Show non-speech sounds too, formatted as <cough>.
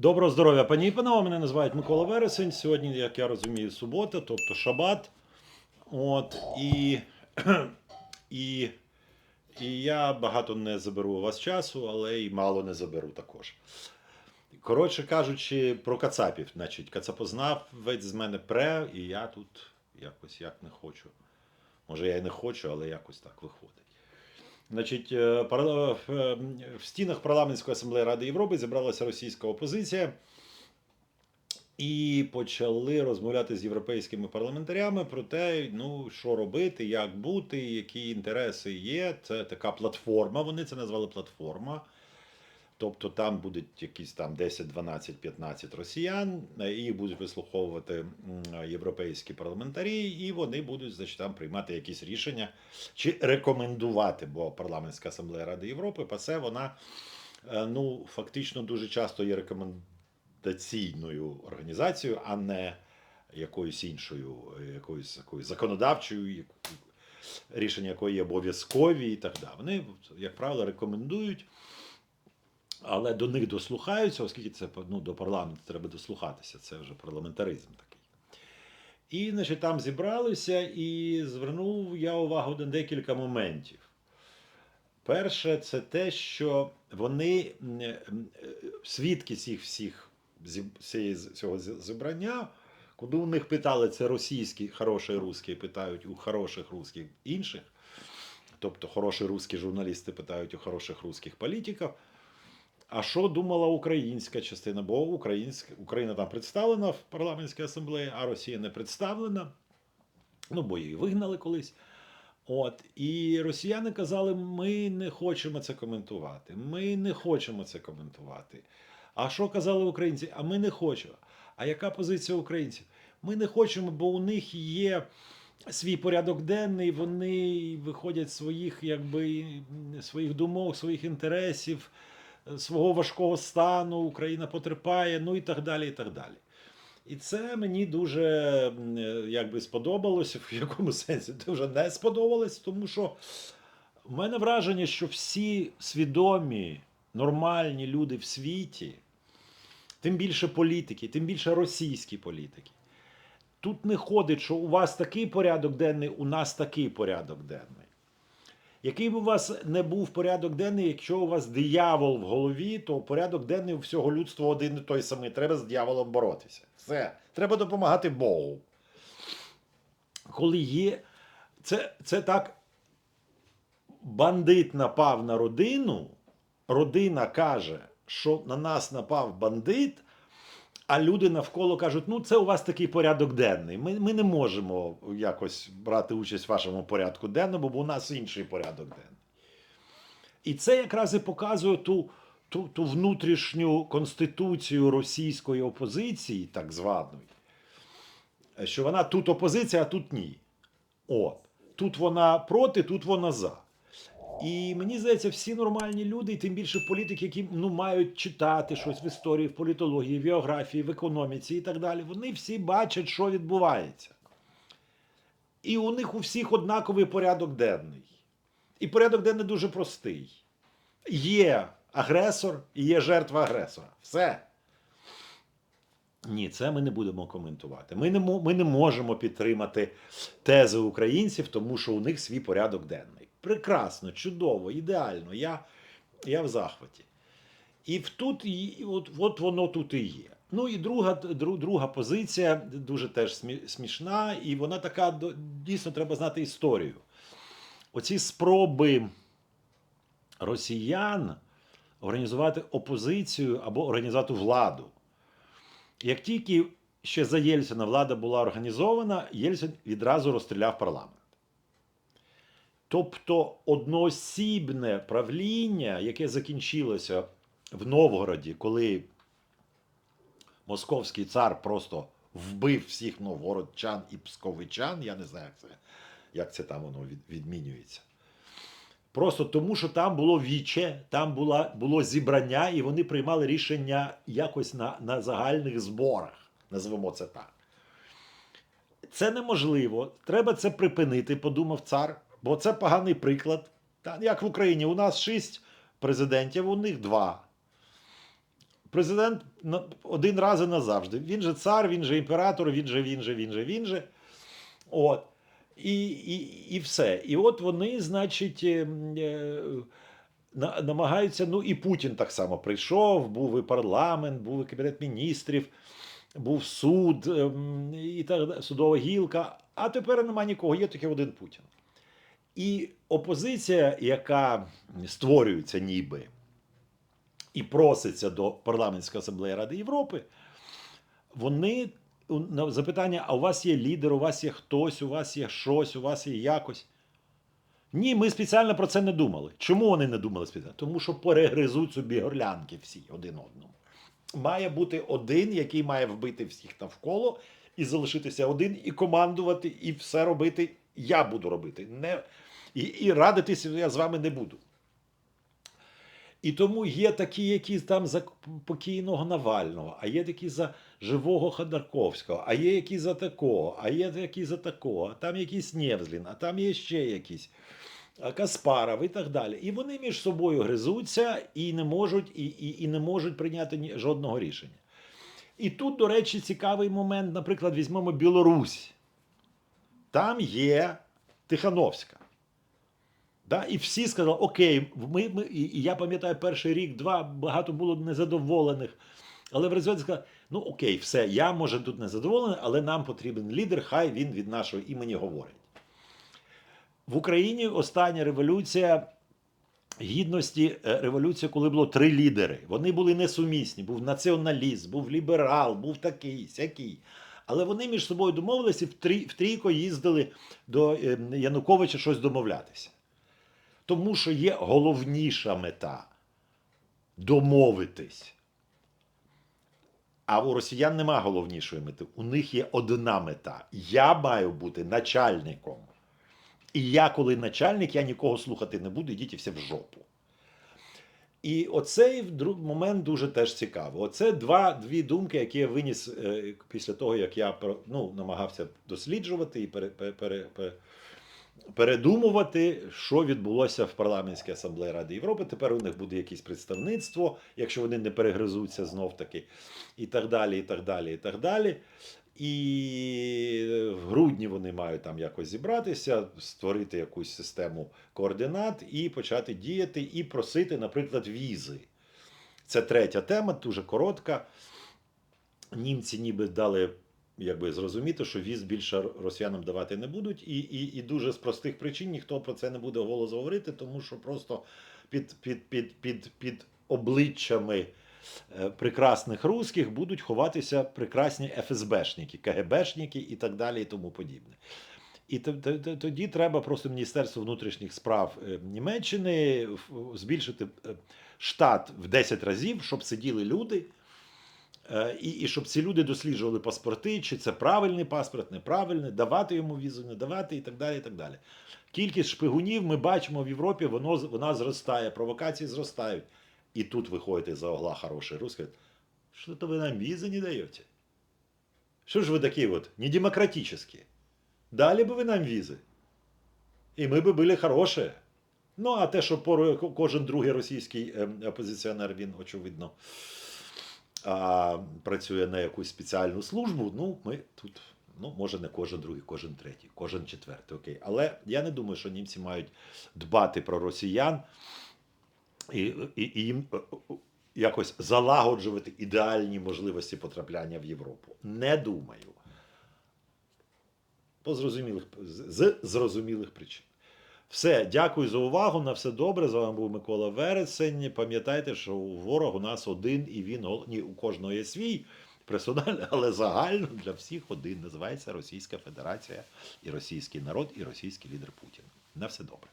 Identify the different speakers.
Speaker 1: Доброго здоров'я, пані і панове. Мене називають Микола Вересень. Сьогодні, як я розумію, субота, тобто шабат. От, і, <clears throat> і, і я багато не заберу у вас часу, але й мало не заберу також. Коротше кажучи, про кацапів. Значить, кацапознавець з мене пре, і я тут якось як не хочу. Може, я і не хочу, але якось так виходить. Значить, е, е, в стінах парламентської асамблеї Ради Європи зібралася російська опозиція і почали розмовляти з європейськими парламентарями про те, ну що робити, як бути, які інтереси є. Це така платформа. Вони це назвали платформа. Тобто там будуть якісь там 10, 12, 15 росіян, е, їх будуть вислуховувати європейські парламентарі, і вони будуть значить, там приймати якісь рішення чи рекомендувати, бо парламентська асамблея Ради Європи, ПАСЕ, вона е, ну, фактично дуже часто є рекомендаційною організацією, а не якоюсь іншою, е, якоюсь якоюсь законодавчою, рішення якої є обов'язкові і так далі. Вони, як правило, рекомендують. Але до них дослухаються, оскільки це ну, до парламенту треба дослухатися, це вже парламентаризм такий. І значить, там зібралися і звернув я увагу на декілька моментів. Перше, це те, що вони е, е, свідки цих всіх цього зібрання, куди у них питали, це російські, хороші русські, питають у хороших русських інших. Тобто хороші русські журналісти питають у хороших русських політиків. А що думала українська частина? Бо українська, Україна там представлена в парламентській асамблеї, а Росія не представлена. Ну, бо її вигнали колись. От, і росіяни казали: ми не хочемо це коментувати. Ми не хочемо це коментувати. А що казали українці? А ми не хочемо. А яка позиція українців? Ми не хочемо, бо у них є свій порядок денний, вони виходять своїх, якби, своїх думок, своїх інтересів, свого важкого стану, Україна потерпає, ну і так далі. І так далі. І це мені дуже е, якби сподобалося, в якому сенсі дуже не сподобалось, тому що в мене враження, що всі свідомі, нормальні люди в світі, тим більше політики, тим більше російські політики. Тут не ходить, що у вас такий порядок денний, у нас такий порядок денний. Який б у вас не був порядок денний, якщо у вас диявол в голові, то порядок денний у всього людства один і той самий. Треба з дияволом боротися. Все. Треба допомагати Богу. Коли є. Це, це так. Бандит напав на родину, родина каже, що на нас напав бандит, а люди навколо кажуть: ну, це у вас такий порядок денний. Ми, ми не можемо якось брати участь в вашому порядку денному, бо у нас інший порядок денний. І це якраз і показує ту, ту, ту внутрішню конституцію російської опозиції, так званої, що вона тут опозиція, а тут ні. От. Тут вона проти, тут вона за. І мені здається, всі нормальні люди, і тим більше політики, які ну, мають читати щось в історії, в політології, в географії, в економіці і так далі, вони всі бачать, що відбувається. І у них у всіх однаковий порядок денний. І порядок денний дуже простий. Є агресор і є жертва агресора. Все. Ні, це ми не будемо коментувати. Ми не, ми не можемо підтримати тези українців, тому що у них свій порядок денний. Прекрасно, чудово, ідеально. Я, я в захваті. І тут, і от, от воно тут і є. Ну і друга, дру- друга позиція дуже теж смішна, і вона така дійсно треба знати історію. Оці спроби росіян організувати опозицію або організувати владу. Як тільки ще за Єльцина влада була організована, Єльцин відразу розстріляв парламент. Тобто одноосібне правління, яке закінчилося в Новгороді, коли московський цар просто вбив всіх новгородчан і псковичан, я не знаю, як це, як це там воно відмінюється. Просто тому, що там було віче, там була, було зібрання, і вони приймали рішення якось на, на загальних зборах, назвемо це так. Це неможливо. Треба це припинити, подумав цар, бо це поганий приклад. Як в Україні, у нас шість президентів, у них два. президент один раз і назавжди. Він же цар, він же імператор, він же, він же, він же, він же. От. І, і, і все. І от вони, значить, е, на- намагаються. Ну і Путін так само прийшов, був і парламент, був і кабінет міністрів, був суд, ем, і так судова гілка. А тепер нема нікого, є тільки один Путін. І опозиція, яка створюється ніби і проситься до парламентської асамблеї Ради Європи, вони на запитання: а у вас є лідер, у вас є хтось, у вас є щось, у вас є якось. Ні, ми спеціально про це не думали. Чому вони не думали спеціально? Тому що перегризуть собі горлянки всі один одному. Має бути один, який має вбити всіх навколо, і залишитися один, і командувати, і все робити. Я буду робити. Не, і, і радитися я з вами не буду. І тому є такі, які там за покійного Навального, а є такі за живого Ходорковського, а є які за такого, а є які за такого, а там якийсь Невзлін, а там є ще якісь. Каспаров і так далі. І вони між собою гризуться і не можуть, і, і, і не можуть прийняти жодного рішення. І тут, до речі, цікавий момент, наприклад, візьмемо Білорусь. Там є Тихановська. Да? І всі сказали, окей, ми, ми, і я пам'ятаю, перший рік, два, багато було незадоволених. Але в результаті сказали, ну окей, все, я може тут незадоволений, але нам потрібен лідер, хай він від нашого імені говорить. В Україні остання революція гідності, е, революція, коли було три лідери. Вони були несумісні. Був націоналіст, був ліберал, був такий, сякий. Але вони між собою домовилися і в трі- в трійко їздили до е, Януковича щось домовлятися. Тому що є головніша мета домовитись. А у росіян нема головнішої мети. У них є одна мета. Я маю бути начальником. І я, коли начальник, я нікого слухати не буду, ідіть всі в жопу. І оцей момент дуже теж цікавий. Оце два, дві думки, які я виніс е, після того, як я ну, намагався досліджувати і пере- передумувати, що відбулося в парламентській асамблеї Ради Європи. Тепер у них буде якесь представництво, якщо вони не перегризуться знов таки, і так далі, і так далі, і так далі. І в грудні вони мають там якось зібратися, створити якусь систему координат і почати діяти і просити, наприклад, візи. Це третя тема, дуже коротка. Німці ніби дали якби зрозуміти, що віз більше росіянам давати не будуть, і, і, і дуже з простих причин ніхто про це не буде голос говорити, тому що просто під, під, під, під, під обличчями прекрасних русських будуть ховатися прекрасні ФСБшники, КГБшники і так далі, і тому подібне. І тоді треба просто Міністерство внутрішніх справ е, Німеччини збільшити е, штат в 10 разів, щоб сиділи люди. Е, І, і щоб ці люди досліджували паспорти, чи це правильний паспорт, неправильний, давати йому візу, не давати, і так далі. і так далі. Кількість шпигунів ми бачимо в Європі, воно, вона зростає, провокації зростають. І тут виходите за огла хороший русский, що то ви нам візи не даєте? Що ж ви такі от недемократическі? Дали би ви нам візи. І ми би були хороші. Ну, а те, що кожен другий російський ем, опозиціонер, він, очевидно, працює на якусь спеціальну службу, ну, ми тут, ну, може, не кожен другий, кожен третій, кожен четвертий, окей. Але я не думаю, що німці мають дбати про росіян і, і, і їм е, е, якось залагоджувати ідеальні можливості потрапляння в Європу. Не думаю. По зрозумілих, з зрозумілих причин. Все, дякую за увагу. На все добре. З вами був Микола Вересень. Пам'ятайте, що ворог у нас один, і він ні, у кожного є свій персональний, але загально для всіх один. Називається Російська Федерація і російський народ, і російський лідер Путін. На все добре.